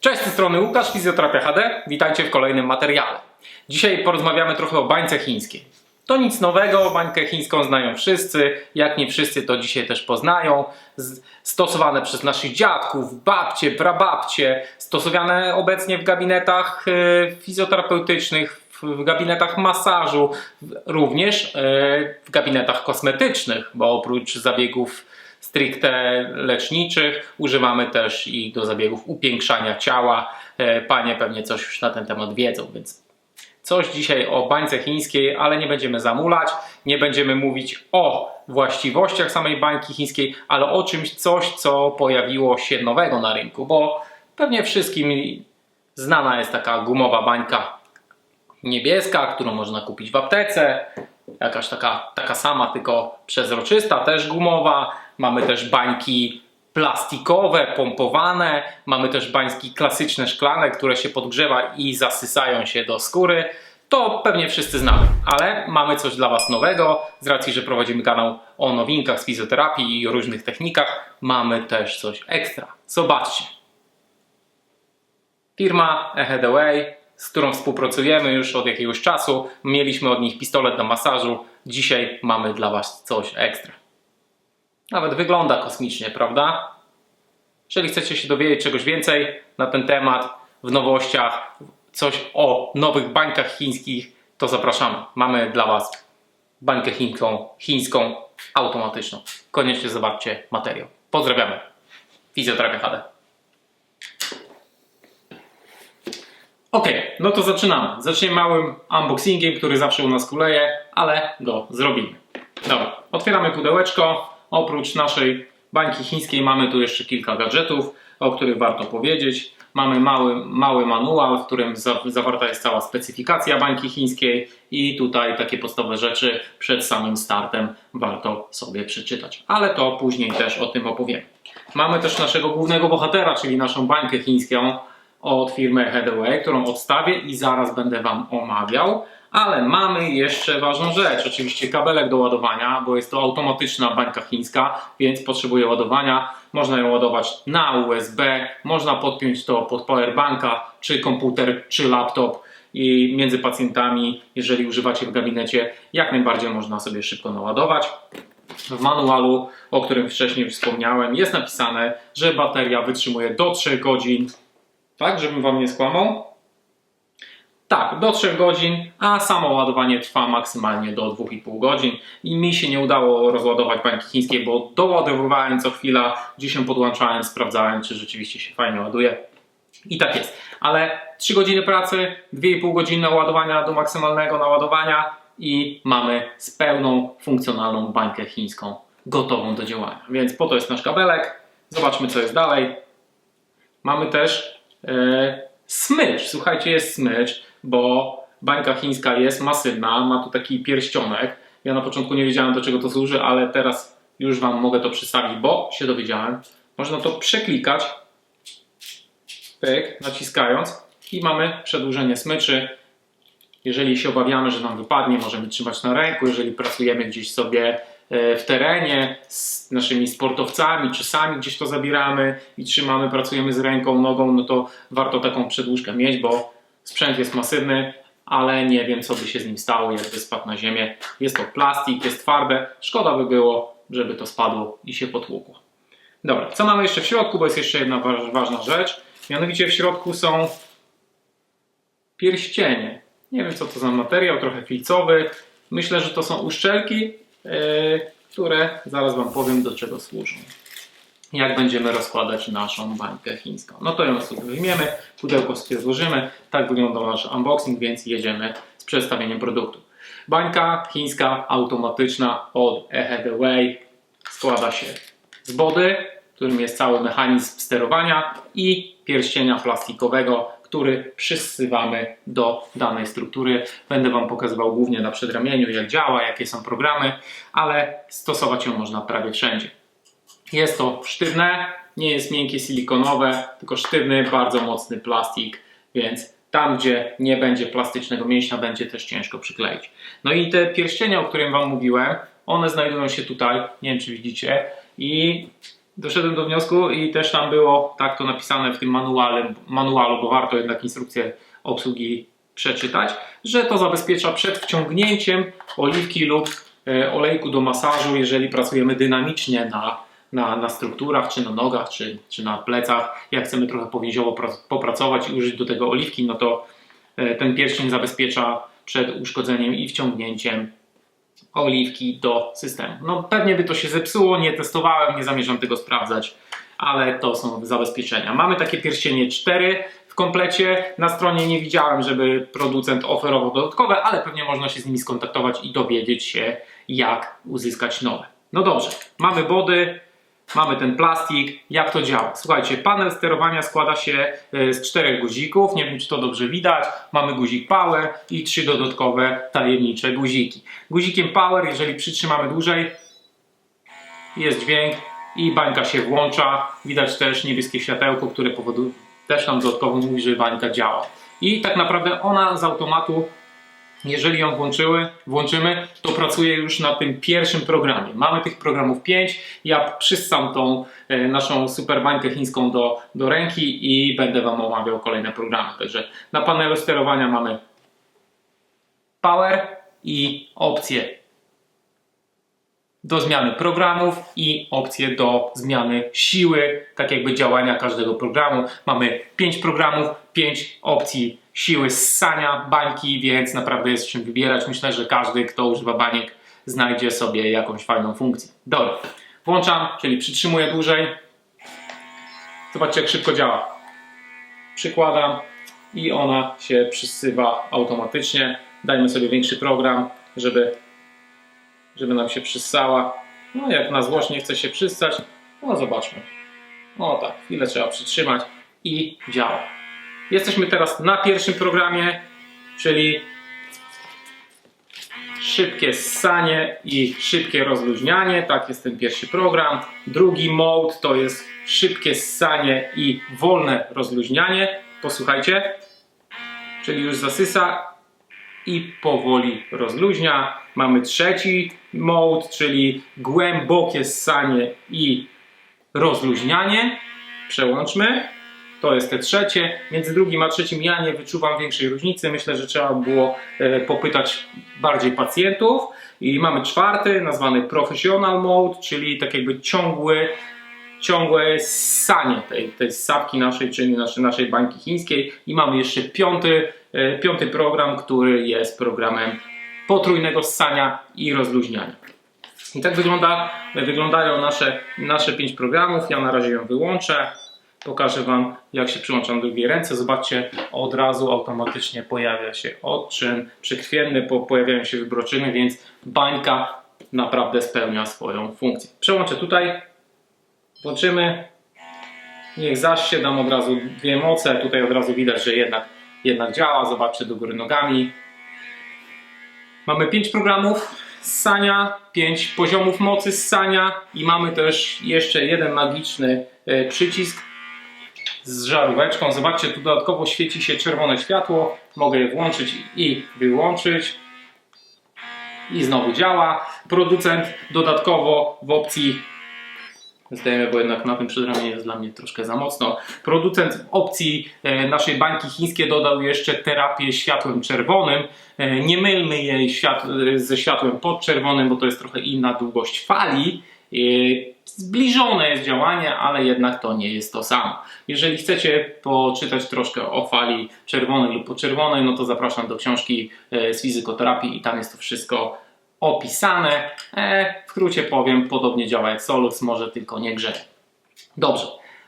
Cześć, z tej strony Łukasz, Fizjoterapia HD. Witajcie w kolejnym materiale. Dzisiaj porozmawiamy trochę o bańce chińskiej. To nic nowego, bańkę chińską znają wszyscy. Jak nie wszyscy, to dzisiaj też poznają. Stosowane przez naszych dziadków, babcie, prababcie, stosowane obecnie w gabinetach e, fizjoterapeutycznych, w- gabinetach masażu, również e, w gabinetach kosmetycznych, bo oprócz zabiegów stricte leczniczych. Używamy też i do zabiegów upiększania ciała. E, Panie pewnie coś już na ten temat wiedzą, więc coś dzisiaj o bańce chińskiej, ale nie będziemy zamulać, nie będziemy mówić o właściwościach samej bańki chińskiej, ale o czymś, coś, co pojawiło się nowego na rynku, bo pewnie wszystkim znana jest taka gumowa bańka niebieska, którą można kupić w aptece. Jakaś taka, taka sama, tylko przezroczysta, też gumowa. Mamy też bańki plastikowe, pompowane. Mamy też bańki klasyczne, szklane, które się podgrzewa i zasysają się do skóry. To pewnie wszyscy znamy, ale mamy coś dla Was nowego. Z racji, że prowadzimy kanał o nowinkach z fizjoterapii i o różnych technikach, mamy też coś ekstra. Zobaczcie. Firma Ahead Away, z którą współpracujemy już od jakiegoś czasu. Mieliśmy od nich pistolet do masażu. Dzisiaj mamy dla Was coś ekstra. Nawet wygląda kosmicznie, prawda? Jeżeli chcecie się dowiedzieć czegoś więcej na ten temat, w nowościach, coś o nowych bańkach chińskich, to zapraszamy. Mamy dla Was bańkę chińską, chińską automatyczną. Koniecznie zobaczcie materiał. Pozdrawiamy. Fizjoterapia HD. Ok, no to zaczynamy. Zaczniemy małym unboxingiem, który zawsze u nas kuleje, ale go zrobimy. Dobra, otwieramy pudełeczko. Oprócz naszej bańki chińskiej mamy tu jeszcze kilka gadżetów, o których warto powiedzieć. Mamy mały, mały manual, w którym za, zawarta jest cała specyfikacja bańki chińskiej i tutaj takie podstawowe rzeczy przed samym startem warto sobie przeczytać. Ale to później też o tym opowiem. Mamy też naszego głównego bohatera, czyli naszą bańkę chińską od firmy Headway, którą odstawię i zaraz będę Wam omawiał. Ale mamy jeszcze ważną rzecz, oczywiście kabelek do ładowania, bo jest to automatyczna bańka chińska, więc potrzebuje ładowania. Można ją ładować na USB, można podpiąć to pod powerbanka, czy komputer, czy laptop i między pacjentami, jeżeli używacie w gabinecie, jak najbardziej można sobie szybko naładować. W manualu, o którym wcześniej wspomniałem, jest napisane, że bateria wytrzymuje do 3 godzin tak, żebym Wam nie skłamał. Tak, do 3 godzin, a samo ładowanie trwa maksymalnie do 2,5 godzin. I mi się nie udało rozładować bańki chińskiej, bo doładowywałem co chwila, gdzieś się podłączałem, sprawdzałem, czy rzeczywiście się fajnie ładuje. I tak jest. Ale 3 godziny pracy, 2,5 godziny ładowania do maksymalnego naładowania i mamy z pełną funkcjonalną bańkę chińską gotową do działania. Więc po to jest nasz kabelek. Zobaczmy, co jest dalej. Mamy też smycz. Słuchajcie, jest smycz, bo bańka chińska jest masywna, ma tu taki pierścionek. Ja na początku nie wiedziałem do czego to służy, ale teraz już Wam mogę to przedstawić, bo się dowiedziałem. Można to przeklikać, pyk, naciskając i mamy przedłużenie smyczy. Jeżeli się obawiamy, że nam wypadnie, możemy trzymać na ręku. Jeżeli pracujemy gdzieś sobie e, w terenie z naszymi sportowcami, czy sami gdzieś to zabieramy i trzymamy, pracujemy z ręką, nogą, no to warto taką przedłużkę mieć, bo sprzęt jest masywny, ale nie wiem, co by się z nim stało, jakby spadł na ziemię. Jest to plastik, jest twarde. Szkoda by było, żeby to spadło i się potłukło. Dobra, co mamy jeszcze w środku, bo jest jeszcze jedna wa- ważna rzecz. Mianowicie w środku są pierścienie. Nie wiem, co to za materiał, trochę filcowy. Myślę, że to są uszczelki, które zaraz Wam powiem, do czego służą. Jak będziemy rozkładać naszą bańkę chińską. No to ją sobie wyjmiemy, pudełko sobie złożymy. Tak wyglądał nasz unboxing, więc jedziemy z przedstawieniem produktu. Bańka chińska automatyczna od Ahead Away składa się z body, którym jest cały mechanizm sterowania i pierścienia plastikowego, który przysywamy do danej struktury. Będę Wam pokazywał głównie na przedramieniu, jak działa, jakie są programy, ale stosować ją można prawie wszędzie. Jest to sztywne, nie jest miękkie silikonowe, tylko sztywny, bardzo mocny plastik, więc Tam, gdzie nie będzie plastycznego mięśnia, będzie też ciężko przykleić. No i te pierścienie, o którym Wam mówiłem, one znajdują się tutaj, nie wiem czy widzicie, i doszedłem do wniosku i też tam było tak to napisane w tym manuale, manualu, bo warto jednak instrukcję obsługi przeczytać, że to zabezpiecza przed wciągnięciem oliwki lub e, olejku do masażu, jeżeli pracujemy dynamicznie na, na, na strukturach, czy na nogach, czy, czy na plecach. Jak chcemy trochę powięziowo pra- popracować i użyć do tego oliwki, no to e, ten pierścień zabezpiecza przed uszkodzeniem i wciągnięciem oliwki do systemu. No pewnie by to się zepsuło, nie testowałem, nie zamierzam tego sprawdzać, ale to są zabezpieczenia. Mamy takie pierścienie 4 w komplecie. Na stronie nie widziałem, żeby producent oferował dodatkowe, ale pewnie można się z nimi skontaktować i dowiedzieć się, jak uzyskać nowe. No dobrze, mamy body, mamy ten plastik, jak to działa. Słuchajcie, panel sterowania składa się e, z czterech guzików, nie wiem czy to dobrze widać. Mamy guzik power i trzy dodatkowe tajemnicze guziki. Guzikiem power, jeżeli przytrzymamy dłużej, jest dźwięk i bańka się włącza. Widać też niebieskie światełko, które powoduje, też nam dodatkowo mówi, że bańka działa. I tak naprawdę ona z automatu jeżeli ją włączyły, włączymy, to pracuje już na tym pierwszym programie. Mamy tych programów 5. Ja przyssam tą e, naszą super bańkę chińską do, do ręki i będę Wam omawiał kolejne programy. Także na panelu sterowania mamy Power i opcje do zmiany programów i opcje do zmiany siły, tak jakby działania każdego programu. Mamy 5 programów, 5 opcji siły ssania bańki, więc naprawdę jest czym wybierać. Myślę, że każdy, kto używa baniek, znajdzie sobie jakąś fajną funkcję. Dobra, włączam, czyli przytrzymuję dłużej. Zobaczcie, jak szybko działa. Przykładam i ona się przysywa automatycznie. Dajmy sobie większy program, żeby żeby nam się przyssała. No jak na złość nie chce się przyssać, no zobaczmy. O tak, chwilę trzeba przytrzymać i działa. Jesteśmy teraz na pierwszym programie, czyli szybkie ssanie i szybkie rozluźnianie. Tak jest ten pierwszy program. Drugi mode to jest szybkie ssanie i wolne rozluźnianie. Posłuchajcie. Czyli już zasysa i powoli rozluźnia. Mamy trzeci mode, czyli głębokie ssanie i rozluźnianie. Przełączmy. To jest te trzecie. Między drugim a trzecim ja nie wyczuwam większej różnicy. Myślę, że trzeba było e, popytać bardziej pacjentów. I mamy czwarty, nazwany Professional Mode, czyli tak jakby ciągły, ciągłe ssanie tej, tej ssawki naszej, czyli naszej, naszej bańki chińskiej. I mamy jeszcze piąty, piąty program, który jest programem potrójnego ssania i rozluźniania. I tak wygląda, wyglądają nasze, nasze pięć programów. Ja na razie ją wyłączę. Pokażę Wam, jak się przyłączam do drugiej ręce. Zobaczcie, od razu automatycznie pojawia się odczyn, przykrwienny, po, pojawiają się wybroczyny, więc bańka naprawdę spełnia swoją funkcję. Przełączę tutaj, włączymy. Niech zaś się dam od razu dwie moce. Tutaj od razu widać, że jednak, jednak działa. Zobaczcie do góry nogami. Mamy 5 programów ssania, 5 poziomów mocy ssania i mamy też jeszcze jeden magiczny e, przycisk z żaróweczką. Zobaczcie, tu dodatkowo świeci się czerwone światło. Mogę je włączyć i wyłączyć. I znowu działa. Producent dodatkowo w opcji Zdajemy, bo jednak na tym przedramieniu jest dla mnie troszkę za mocno. Producent opcji e, naszej bańki chińskiej dodał jeszcze terapię światłem czerwonym. E, Nie mylmy jej świat, e, ze światłem podczerwonym, bo to jest trochę inna długość fali. Zbliżone jest działanie, ale jednak to nie jest to samo. Jeżeli chcecie poczytać troszkę o fali czerwonej lub poczerwonej, no to zapraszam do książki z fizykoterapii i tam jest to wszystko opisane. E, powiem, podobnie działa jak Solux, może tylko nie grzeje. Dobrze.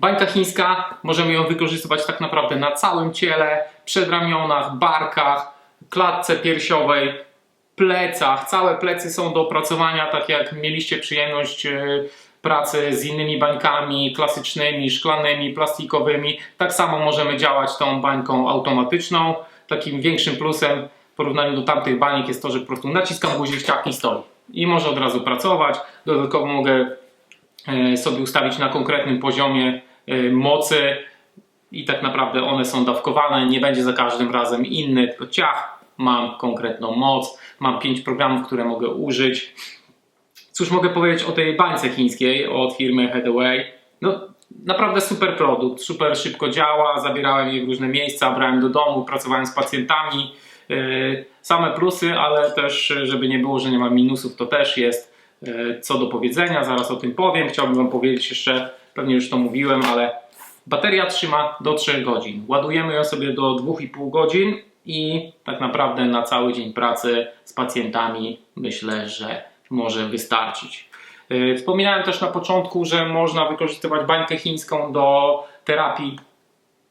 Bańka chińska, możemy ją wykorzystywać tak naprawdę na całym ciele, przedramionach, barkach, klatce piersiowej, plecach. Całe plecy są do opracowania, tak jak mieliście przyjemność e, pracy z innymi bańkami klasycznymi, szklanymi, plastikowymi. Tak samo możemy działać tą bańką automatyczną. Takim większym plusem porównaniu do tamtych baniek jest to, że po prostu naciskam guzik, ciapnij stoi i może od razu pracować. Dodatkowo mogę e, sobie ustawić na konkretnym poziomie e, mocy i tak naprawdę one są dawkowane, nie będzie za każdym razem inny, tylko ciach, mam konkretną moc, mam pięć programów, które mogę użyć. Cóż mogę powiedzieć o tej bańce chińskiej od firmy Headway? No, naprawdę super produkt, super szybko działa, zabierałem je w różne miejsca, brałem do domu, pracowałem z pacjentami. Yy, Same plusy, ale też, żeby nie było, że nie ma minusów, to też jest yy, co do powiedzenia, zaraz o tym powiem. Chciałbym Wam powiedzieć jeszcze, pewnie już to mówiłem, ale bateria trzyma do 3 godzin. Ładujemy ją sobie do 2,5 godzin i tak naprawdę na cały dzień pracy z pacjentami myślę, że może wystarczyć. Yy, Wspominałem też na początku, że można wykorzystywać bańkę chińską do terapii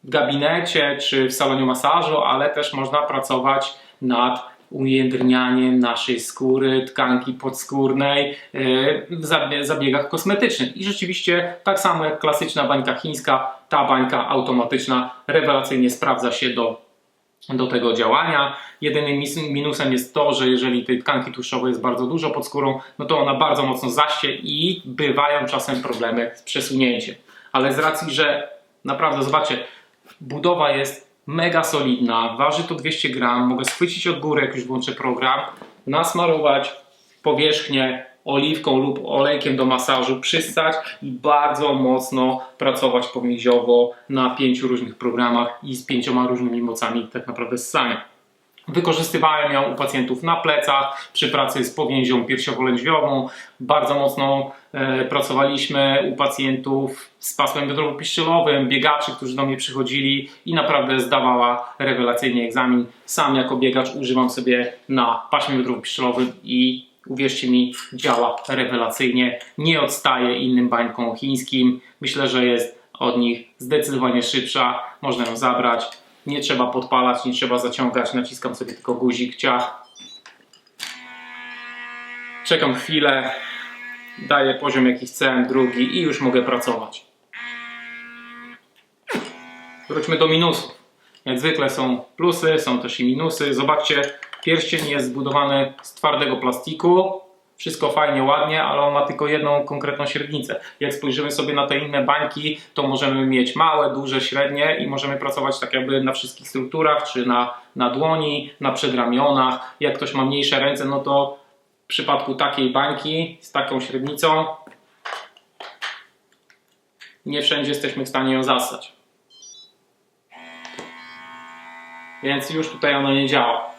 gabinecie czy w salonie masażu, ale też można pracować nad ujędrnianiem naszej skóry, tkanki podskórnej yy, w zabie- zabiegach kosmetycznych. I rzeczywiście tak samo jak klasyczna bańka chińska, ta bańka automatyczna rewelacyjnie sprawdza się do do tego działania. Jedynym minusem jest to, że jeżeli tej tkanki tłuszczowej jest bardzo dużo pod skórą, no to ona bardzo mocno zaście i bywają czasem problemy z przesunięciem. Ale z racji, że naprawdę zobaczcie, budowa jest mega solidna, waży to 200 gram, mogę schwycić od góry, jak już włączę program, nasmarować powierzchnię oliwką lub olejkiem do masażu, przystać i bardzo mocno pracować pomiędziowo na pięciu różnych programach i z pięcioma różnymi mocami tak naprawdę ssania. Wykorzystywałem ją u pacjentów na plecach, przy pracy z powięzią piersiowo-lędźwiową. Bardzo mocno e, pracowaliśmy u pacjentów z pasmem biodrowo-piszczelowym, biegaczy, którzy do mnie przychodzili i naprawdę zdawała rewelacyjnie egzamin. Sam jako biegacz używam sobie na paśmie biodrowo-piszczelowym i uwierzcie mi, działa rewelacyjnie. Nie odstaje innym bańkom chińskim. Myślę, że jest od nich zdecydowanie szybsza. Można ją zabrać. Nie trzeba podpalać, nie trzeba zaciągać. Naciskam sobie tylko guzik, ciach. Czekam chwilę. Daję poziom jaki chcę, drugi i już mogę pracować. Wróćmy do minusów. Jak zwykle są plusy, są też i minusy. Zobaczcie, pierścień jest zbudowany z twardego plastiku. Wszystko fajnie, ładnie, ale on ma tylko jedną konkretną średnicę. Jak spojrzymy sobie na te inne bańki, to możemy mieć małe, duże, średnie i możemy pracować tak jakby na wszystkich strukturach, czy na, na dłoni, na przedramionach. Jak ktoś ma mniejsze ręce, no to w przypadku takiej bańki z taką średnicą nie wszędzie jesteśmy w stanie ją zastać. Więc już tutaj ono nie działa.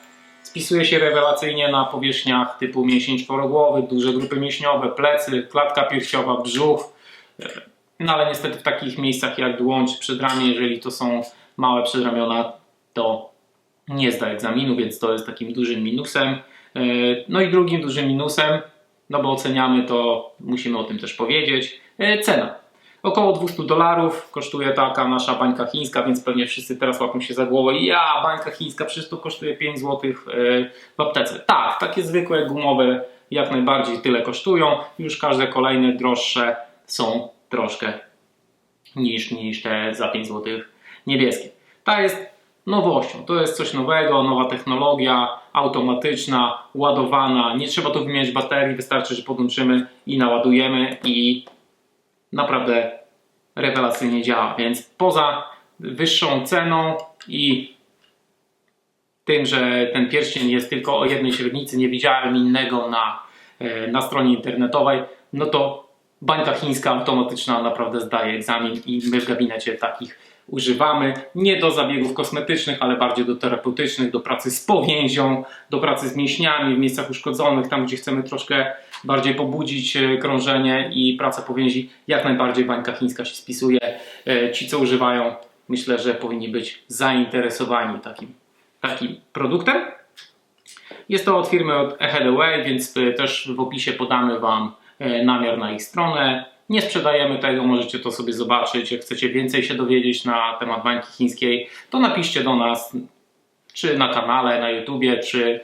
Spisuje się rewelacyjnie na powierzchniach typu mięsień czworogłowy, duże grupy mięśniowe, plecy, klatka piersiowa, brzuch. No ale niestety w takich miejscach jak dłoń czy przedramię, jeżeli to są małe przedramiona, to nie zda egzaminu, więc to jest takim dużym minusem. Yy, No i drugim dużym minusem, no bo oceniamy to, musimy o tym też powiedzieć, yy, cena. Około 200 dolarów kosztuje taka nasza bańka chińska, więc pewnie wszyscy teraz łapią się za głowę. Ja, bańka chińska, przecież to kosztuje 5 zł w aptece. Tak, takie zwykłe gumowe jak najbardziej tyle kosztują. Już każde kolejne droższe są troszkę niż, niż te za 5 zł niebieskie. Ta jest nowością. To jest coś nowego, nowa technologia, automatyczna, ładowana. Nie trzeba tu wymieniać baterii, wystarczy, że podłączymy i naładujemy i naprawdę rewelacyjnie działa. Więc poza wyższą ceną i tym, że ten pierścień jest tylko o jednej średnicy, nie widziałem innego na, e, na stronie internetowej, no to bańka chińska automatyczna naprawdę zdaje egzamin i my w gabinecie takich używamy. Nie do zabiegów kosmetycznych, ale bardziej do terapeutycznych, do pracy z powięzią, do pracy z mięśniami w miejscach uszkodzonych, tam gdzie chcemy troszkę bardziej pobudzić e, krążenie i pracę powięzi. Jak najbardziej bańka chińska się spisuje. E, Ci, co używają, myślę, że powinni być zainteresowani takim, takim produktem. Jest to od firmy od Ahead Away, więc y, też w opisie podamy Wam namiar na ich stronę. Nie sprzedajemy tego, możecie to sobie zobaczyć. Jak chcecie więcej się dowiedzieć na temat bańki chińskiej, to napiszcie do nas, czy na kanale, na YouTubie, czy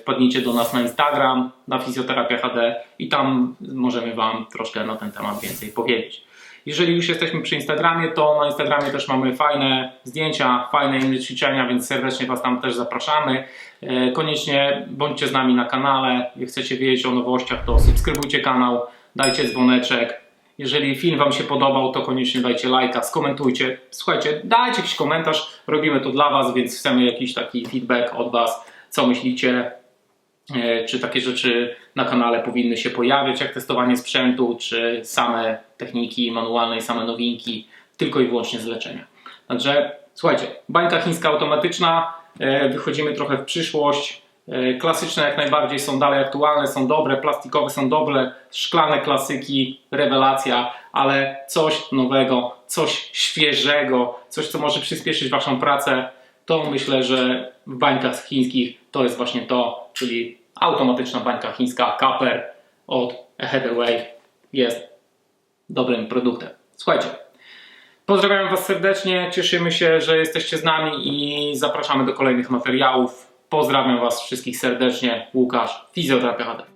wpadnijcie do nas na Instagram, na Fizjoterapia HD i tam możemy Wam troszkę na ten temat więcej powiedzieć. Jeżeli już jesteśmy przy Instagramie, to na Instagramie też mamy fajne zdjęcia, fajne inne ćwiczenia, więc serdecznie Was tam też zapraszamy. E, Koniecznie bądźcie z nami na kanale. Jak chcecie wiedzieć o nowościach, to subskrybujcie kanał, dajcie dzwoneczek. Jeżeli film Wam się podobał, to koniecznie dajcie lajka, skomentujcie. Słuchajcie, dajcie jakiś komentarz, robimy to dla Was, więc chcemy jakiś taki feedback od Was, co myślicie, e, czy takie rzeczy na kanale powinny się pojawiać, jak testowanie sprzętu, czy same techniki manualne i same nowinki, tylko i wyłącznie z leczenia. Także słuchajcie, bańka chińska automatyczna, e, wychodzimy trochę w przyszłość. E, Klasyczne jak najbardziej są dalej aktualne, są dobre, plastikowe są dobre, szklane klasyki, rewelacja, ale coś nowego, coś świeżego, coś co może przyspieszyć Waszą pracę, to myślę, że w bańkach chińskich to jest właśnie to, czyli automatyczna bańka chińska Kaper od Headway jest dobrym produktem. Słuchajcie, pozdrawiam Was serdecznie, cieszymy się, że jesteście z nami i zapraszamy do kolejnych materiałów. Pozdrawiam Was wszystkich serdecznie, Łukasz, Fizjoterapia HD.